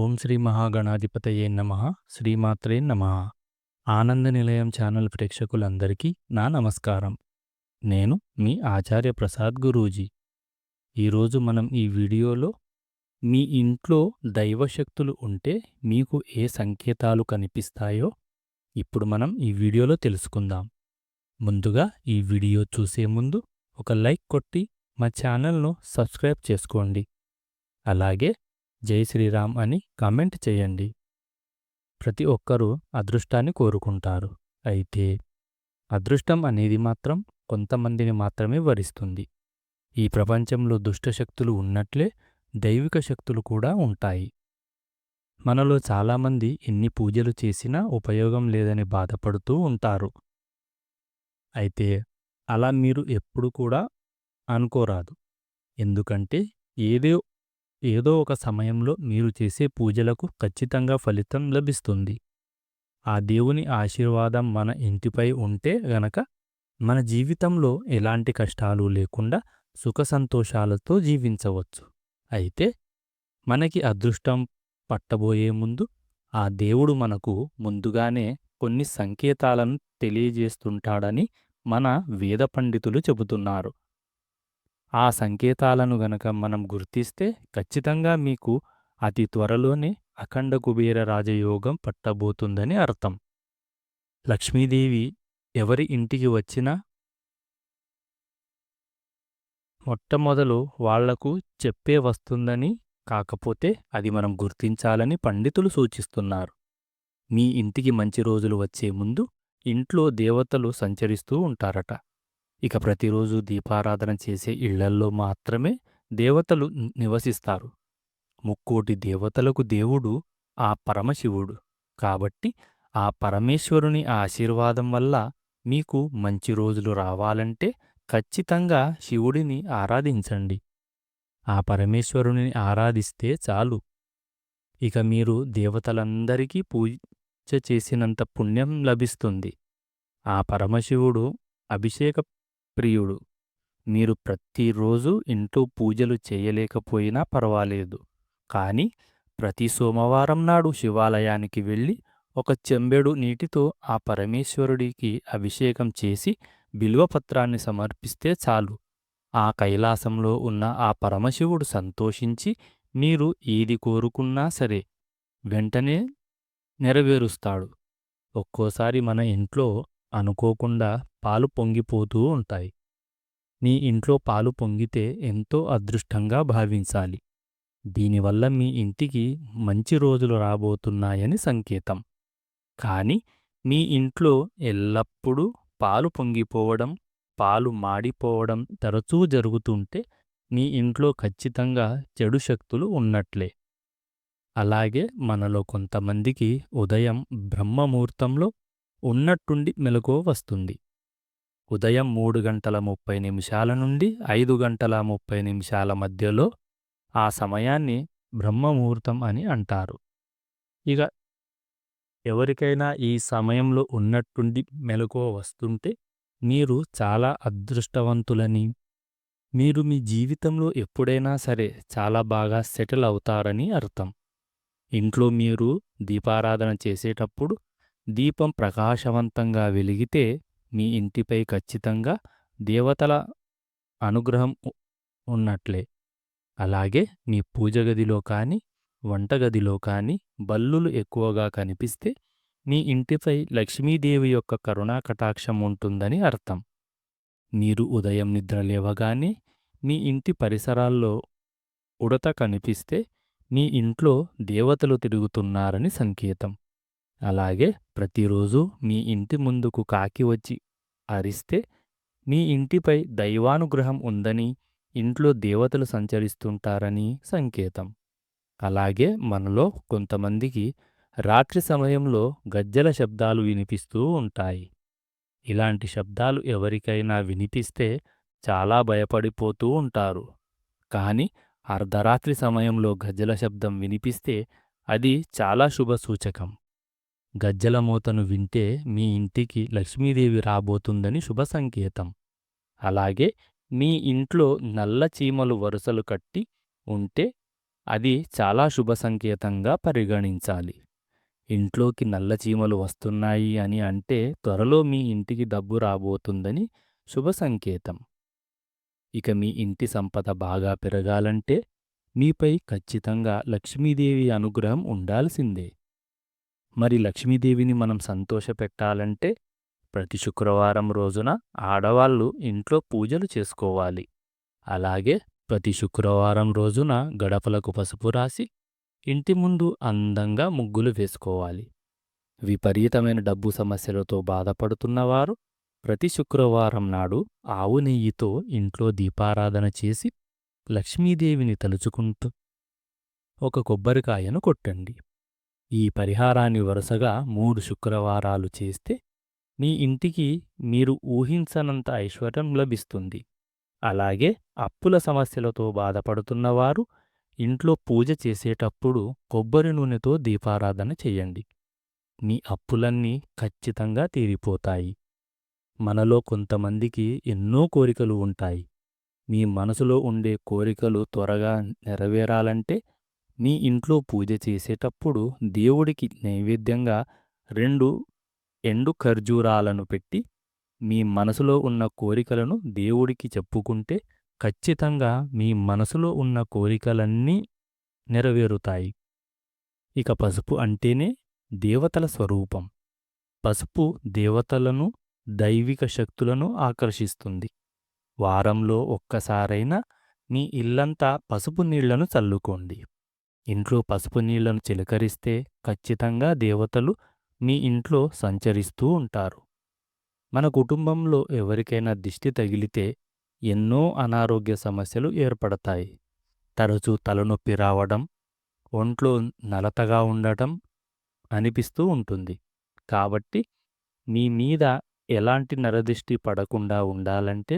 ఓం శ్రీ మహాగణాధిపతయే నమ శ్రీమాత్రే నమ. ఆనంద నిలయం ఛానల్ ప్రేక్షకులందరికీ నా నమస్కారం. నేను మీ ఆచార్య ప్రసాద్ గురూజీ. ఈరోజు మనం ఈ వీడియోలో మీ ఇంట్లో దైవశక్తులు ఉంటే మీకు ఏ సంకేతాలు కనిపిస్తాయో ఇప్పుడు మనం ఈ వీడియోలో తెలుసుకుందాం. ముందుగా ఈ వీడియో చూసే ముందు ఒక లైక్ కొట్టి మా ఛానల్ను సబ్స్క్రైబ్ చేసుకోండి. అలాగే జై శ్రీరామ్ అని కామెంట్ చేయండి. ప్రతి ఒక్కరూ అదృష్టాన్ని కోరుకుంటారు. అయితే అదృష్టం అనేది మాత్రం కొంతమందిని మాత్రమే వరిస్తుంది. ఈ ప్రపంచంలో దుష్టశక్తులు ఉన్నట్లే దైవిక శక్తులు కూడా ఉంటాయి. మనలో చాలామంది ఎన్ని పూజలు చేసినా ఉపయోగం లేదని బాధపడుతూ ఉంటారు. అయితే అలా మీరు ఎప్పుడు కూడా అనుకోరాదు. ఎందుకంటే ఏదో ఏదో ఒక సమయంలో మీరు చేసే పూజలకు ఖచ్చితంగా ఫలితం లభిస్తుంది. ఆ దేవుని ఆశీర్వాదం మన ఇంటిపై ఉంటే గనక మన జీవితంలో ఎలాంటి కష్టాలు లేకుండా సుఖ సంతోషాలతో జీవించవచ్చు. అయితే మనకి అదృష్టం పట్టబోయే ముందు ఆ దేవుడు మనకు ముందుగానే కొన్ని సంకేతాలను తెలియజేస్తుంటాడని మన వేద పండితులు చెబుతున్నారు. ఆ సంకేతాలను గనక మనం గుర్తిస్తే ఖచ్చితంగా మీకు అతి త్వరలోనే అఖండ కుబేర రాజయోగం పట్టబోతుందని అర్థం. లక్ష్మీదేవి ఎవరి ఇంటికి వచ్చినా మొట్టమొదలు వాళ్ళకు చెప్పే వస్తుందని కాకపోతే అది మనం గుర్తించాలని పండితులు సూచిస్తున్నారు. మీ ఇంటికి మంచి రోజులు వచ్చే ముందు ఇంట్లో దేవతలు సంచరిస్తూ ఉంటారట. ఇక ప్రతిరోజు దీపారాధన చేసే ఇళ్ళల్లో మాత్రమే దేవతలు నివసిస్తారు. ముక్కోటి దేవతలకు దేవుడు ఆ పరమశివుడు. కాబట్టి ఆ పరమేశ్వరుని ఆశీర్వాదం వల్ల మీకు మంచి రోజులు రావాలంటే ఖచ్చితంగా శివుడిని ఆరాధించండి. ఆ పరమేశ్వరుని ఆరాధిస్తే చాలు. ఇక మీరు దేవతలందరికీ పూజ చేసినంత పుణ్యం లభిస్తుంది. ఆ పరమశివుడు అభిషేక ప్రియుడు. మీరు ప్రతిరోజు ఇంట్లో పూజలు చేయలేకపోయినా పర్వాలేదు. కానీ ప్రతి సోమవారం నాడు శివాలయానికి వెళ్ళి ఒక చెంబెడు నీటితో ఆ పరమేశ్వరుడికి అభిషేకం చేసి బిల్వపత్రాన్ని సమర్పిస్తే చాలు. ఆ కైలాసంలో ఉన్న ఆ పరమశివుడు సంతోషించి మీరు ఏది కోరుకున్నా సరే వెంటనే నెరవేరుస్తాడు. ఒక్కోసారి మన ఇంట్లో అనుకోకుండా పాలు పొంగిపోతూ ఉంటాయి. మీ ఇంట్లో పాలు పొంగితే ఎంతో అదృష్టంగా భావించాలి. దీనివల్ల మీ ఇంటికి మంచి రోజులు రాబోతున్నాయని సంకేతం. కాని మీ ఇంట్లో ఎల్లప్పుడూ పాలు పొంగిపోవడం పాలు మాడిపోవడం తరచూ జరుగుతుంటే మీ ఇంట్లో ఖచ్చితంగా చెడు శక్తులు ఉన్నట్లే. అలాగే మనలో కొంతమందికి ఉదయం బ్రహ్మముహూర్తంలో ఉన్నట్టుండి మెలకువ వస్తుంది. ఉదయం మూడు గంటల ముప్పై నిమిషాల నుండి ఐదు గంటల ముప్పై నిమిషాల మధ్యలో ఆ సమయాన్ని బ్రహ్మముహూర్తం అని అంటారు. ఇక ఎవరికైనా ఈ సమయంలో ఉన్నట్టుండి మెలకువ వస్తుంటే మీరు చాలా అదృష్టవంతులని మీరు మీ జీవితంలో ఎప్పుడైనా సరే చాలా బాగా సెటిల్ అవుతారని అర్థం. ఇంట్లో మీరు దీపారాధన చేసేటప్పుడు దీపం ప్రకాశవంతంగా వెలిగితే మీ ఇంటిపై ఖచ్చితంగా దేవతల అనుగ్రహం ఉన్నట్లే. అలాగే మీ పూజగదిలో కానీ వంటగదిలో కానీ బల్లులు ఎక్కువగా కనిపిస్తే మీ ఇంటిపై లక్ష్మీదేవి యొక్క కరుణా కటాక్షం ఉంటుందని అర్థం. మీరు ఉదయం నిద్ర లేవగానే మీ ఇంటి పరిసరాల్లో ఉడత కనిపిస్తే మీ ఇంట్లో దేవతలు తిరుగుతున్నారని సంకేతం. అలాగే ప్రతిరోజు మీ ఇంటి ముందుకు కాకి వచ్చి అరిస్తే మీ ఇంటిపై దైవానుగ్రహం ఉందని ఇంట్లో దేవతలు సంచరిస్తుంటారని సంకేతం. అలాగే మనలో కొంతమందికి రాత్రి సమయంలో గజ్జల శబ్దాలు వినిపిస్తూ ఉంటాయి. ఇలాంటి శబ్దాలు ఎవరికైనా వినిపిస్తే చాలా భయపడిపోతూ ఉంటారు. కానీ అర్ధరాత్రి సమయంలో గజ్జల శబ్దం వినిపిస్తే అది చాలా శుభసూచకం గజ్జలమూతను వింటే మీ ఇంటికి లక్ష్మీదేవి రాబోతుందని శుభ సంకేతం. అలాగే మీ ఇంట్లో నల్ల చీమలు వరుసలు కట్టి ఉంటే అది చాలా శుభ సంకేతంగా పరిగణించాలి. ఇంట్లోకి నల్ల చీమలు వస్తున్నాయి అని అంటే త్వరలో మీ ఇంటికి డబ్బు రాబోతుందని శుభ సంకేతం. ఇక మీ ఇంటి సంపద బాగా పెరగాలంటే మీపై ఖచ్చితంగా లక్ష్మీదేవి అనుగ్రహం ఉండాల్సిందే. మరి లక్ష్మీదేవిని మనం సంతోషపెట్టాలంటే ప్రతి శుక్రవారం రోజున ఆడవాళ్ళు ఇంట్లో పూజలు చేసుకోవాలి. అలాగే ప్రతి శుక్రవారం రోజున గడపలకు పసుపు రాసి ఇంటి ముందు అందంగా ముగ్గులు వేసుకోవాలి. విపరీతమైన డబ్బు సమస్యలతో బాధపడుతున్నవారు ప్రతి శుక్రవారం నాడు ఆవు నెయ్యితో ఇంట్లో దీపారాధన చేసి లక్ష్మీదేవిని తలుచుకుంటూ ఒక కొబ్బరికాయను కొట్టండి. ఈ పరిహారాన్ని వరుసగా మూడు శుక్రవారాలు చేస్తే మీ ఇంటికి మీరు ఊహించనంత ఐశ్వర్యం లభిస్తుంది. అలాగే అప్పుల సమస్యలతో బాధపడుతున్నవారు ఇంట్లో పూజ చేసేటప్పుడు కొబ్బరి నూనెతో దీపారాధన చెయ్యండి మీ అప్పులన్నీ ఖచ్చితంగా తీరిపోతాయి. మనలో కొంతమందికి ఎన్నో కోరికలు ఉంటాయి. మీ మనసులో ఉండే కోరికలు త్వరగా నెరవేరాలంటే మీ ఇంట్లో పూజ చేసేటప్పుడు దేవుడికి నైవేద్యంగా రెండు ఎండు ఖర్జూరాలను పెట్టి మీ మనసులో ఉన్న కోరికలను దేవుడికి చెప్పుకుంటే ఖచ్చితంగా మీ మనసులో ఉన్న కోరికలన్నీ నెరవేరుతాయి. ఇక పసుపు అంటేనే దేవతల స్వరూపం. పసుపు దేవతలను దైవిక శక్తులను ఆకర్షిస్తుంది. వారంలో ఒక్కసారైనా మీ ఇల్లంతా పసుపు నీళ్ళను చల్లుకోండి. ఇంట్లో పసుపు నీళ్ళను చిలకరిస్తే ఖచ్చితంగా దేవతలు మీ ఇంట్లో సంచరిస్తూ ఉంటారు. మన కుటుంబంలో ఎవరికైనా దిష్టి తగిలితే ఎన్నో అనారోగ్య సమస్యలు ఏర్పడతాయి. తరచూ తలనొప్పి రావడం ఒంట్లో నలతగా ఉండటం అనిపిస్తూ ఉంటుంది. కాబట్టి మీ మీద ఎలాంటి నరదిష్టి పడకుండా ఉండాలంటే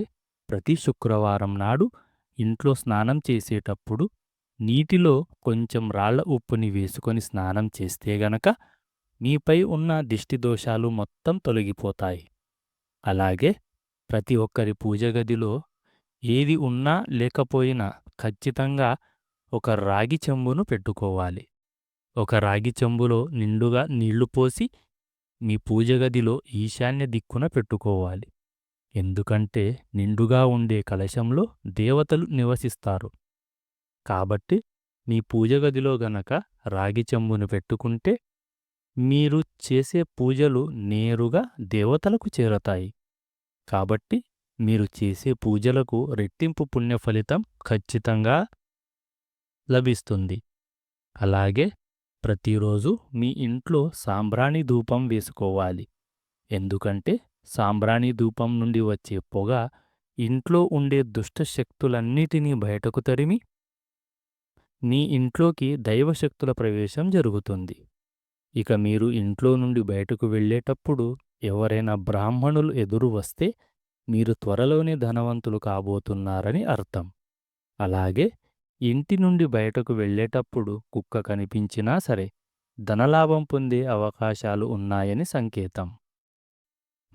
ప్రతి శుక్రవారం నాడు ఇంట్లో స్నానం చేసేటప్పుడు నీటిలో కొంచెం రాళ్ళ ఉప్పుని వేసుకొని స్నానం చేస్తే గనక మీపై ఉన్న దిష్టి దోషాలు మొత్తం తొలగిపోతాయి. అలాగే ప్రతి ఒక్కరి పూజ గదిలో ఏది ఉన్నా లేకపోయినా ఖచ్చితంగా ఒక రాగి చెంబును పెట్టుకోవాలి. ఒక రాగి చెంబులో నిండుగా నీళ్ళు పోసి మీ పూజ గదిలో ఈశాన్య దిక్కున పెట్టుకోవాలి. ఎందుకంటే నిండుగా ఉండే కలశంలో దేవతలు నివసిస్తారు. కాబట్టి మీ పూజ గదిలో గనక రాగి చెంబును పెట్టుకుంటే మీరు చేసే పూజలు నేరుగా దేవతలకు చేరతాయి. కాబట్టి మీరు చేసే పూజలకు రెట్టింపు పుణ్య ఫలితం ఖచ్చితంగా లభిస్తుంది. అలాగే ప్రతిరోజు మీ ఇంట్లో సాంబ్రాణి ధూపం వేసుకోవాలి. ఎందుకంటే సాంబ్రాణి ధూపం నుండి వచ్చే పొగ ఇంట్లో ఉండే దుష్ట శక్తులన్నిటినీ బయటకు తరిమి నీ ఇంట్లోకి దైవశక్తుల ప్రవేశం జరుగుతుంది. ఇక మీరు ఇంట్లో నుండి బయటకు వెళ్ళేటప్పుడు ఎవరైనా బ్రాహ్మణులు ఎదురు వస్తే మీరు త్వరలోనే ధనవంతులు కాబోతున్నారని అర్థం. అలాగే ఇంటి నుండి బయటకు వెళ్ళేటప్పుడు కుక్క కనిపించినా సరే ధనలాభం పొందే అవకాశాలు ఉన్నాయని సంకేతం.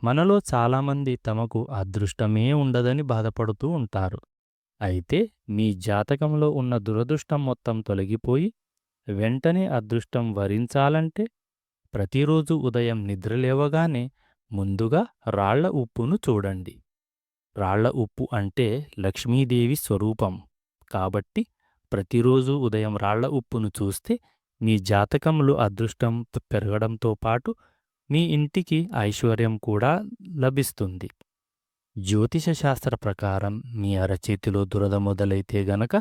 మనలో చాలామంది తమకు అదృష్టమే ఉండదని బాధపడుతూ ఉంటారు. అయితే మీ జాతకంలో ఉన్న దురదృష్టం మొత్తం తొలగిపోయి వెంటనే అదృష్టం వరించాలంటే ప్రతిరోజు ఉదయం నిద్రలేవగానే ముందుగా రాళ్ళ ఉప్పును చూడండి. రాళ్ళ ఉప్పు అంటే లక్ష్మీదేవి స్వరూపం. కాబట్టి ప్రతిరోజు ఉదయం రాళ్ళ ఉప్పును చూస్తే మీ జాతకంలో అదృష్టం పెరగడంతో పాటు మీ ఇంటికి ఐశ్వర్యం కూడా లభిస్తుంది. జ్యోతిష శాస్త్ర ప్రకారం మీ అరచేతిలో దురద మొదలైతే గనక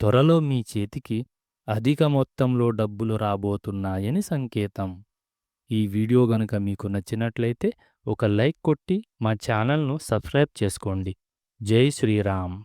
త్వరలో మీ చేతికి అధిక మొత్తంలో డబ్బులు రాబోతున్నాయని సంకేతం. ఈ వీడియో గనుక మీకు నచ్చినట్లయితే ఒక లైక్ కొట్టి మా ఛానల్ను సబ్స్క్రైబ్ చేసుకోండి. జై శ్రీరామ్.